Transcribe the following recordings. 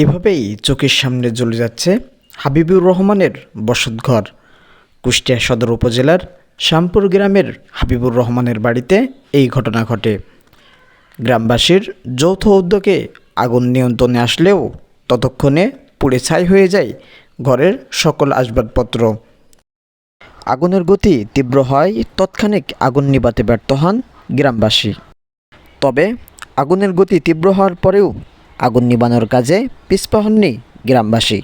এভাবেই চোখের সামনে জ্বলে যাচ্ছে হাবিবুর রহমানের বসতঘর। কুষ্টিয়া সদর উপজেলার শ্যামপুর গ্রামের হাবিবুর রহমানের বাড়িতে এই ঘটনা ঘটে। গ্রামবাসীর যৌথ উদ্যোগে আগুন নিয়ন্ত্রণে আসলেও ততক্ষণে পুড়ে ছাই হয়ে যায় ঘরের সকল আসবাবপত্র। আগুনের গতি তীব্র হয়, তৎক্ষণিক আগুন নিবাতে ব্যর্থ হন গ্রামবাসী। তবে আগুনের গতি তীব্র হওয়ার পরেও আগুন নিবানোর কাজে পিছপা হননি গ্রামবাসী।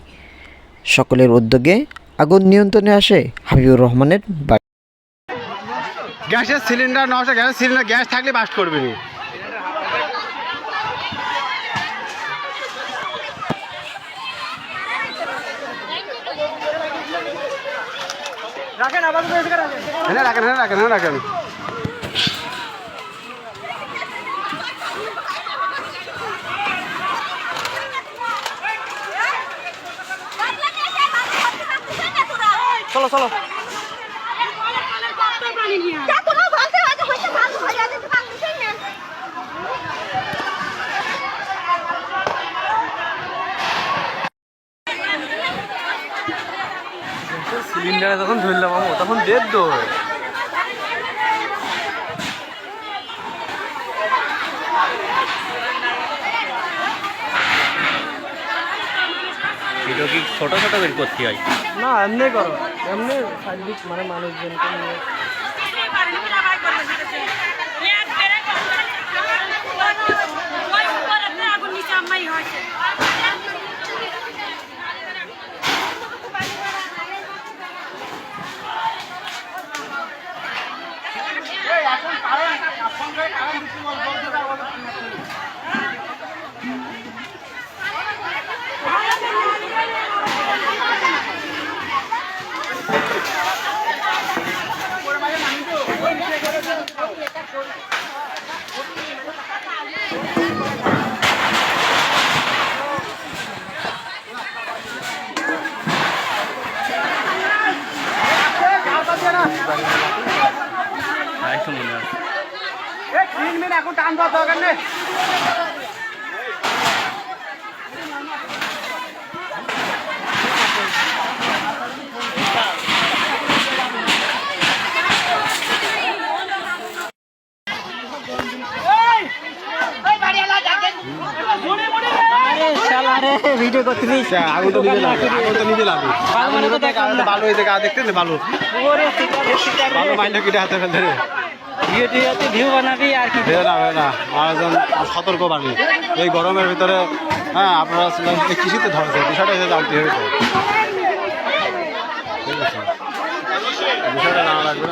সকলের উদ্যোগে আগুন নিয়ন্ত্রণে আসে হাবিবুর রহমানের বাড়ি। গ্যাসের সিলিন্ডার নষ্ট গ্যাসের সিলিন্ডার গ্যাস থাকলে বাস্ট করবে নি। রাখেন আবার রাখেন। হ্যাঁ রাখেন হ্যাঁ রাখেন হ্যাঁ রাখেন। চলো চলো। সিলিন্ডারে যখন ধরলাম আমো তখন দেড় দো ভিডিও কি ছোট ছোট বের করতে হয়? না এমনি করো। এমনি সার্ভিস মানে মানুষজনকে নিয়ে। তাই তো মনে তিন মিনিট এখন টান দেওয়ার দরকার নেই ভিডিও করতে দিস আগুন তো নিজে লাগবে আগুন তো নিজে লাগবে আগুন নিজে থেকে আগুন ভালো হয়েছে গা দেখতে না ভালো। ভালো মাইন্ড কিটে হাতে ফেলতে রে। ভিডিওতে ভিউ বানাবি আর কি। ভেবে না না। মানুষজন সতর্ক বাণী। এই গরমের ভিতরে হ্যাঁ আপনারা এই কৃষিতে ধরেছে বিষয়টা এসে জানতে হবে। ঠিক আছে। বিষয়টা লাগবে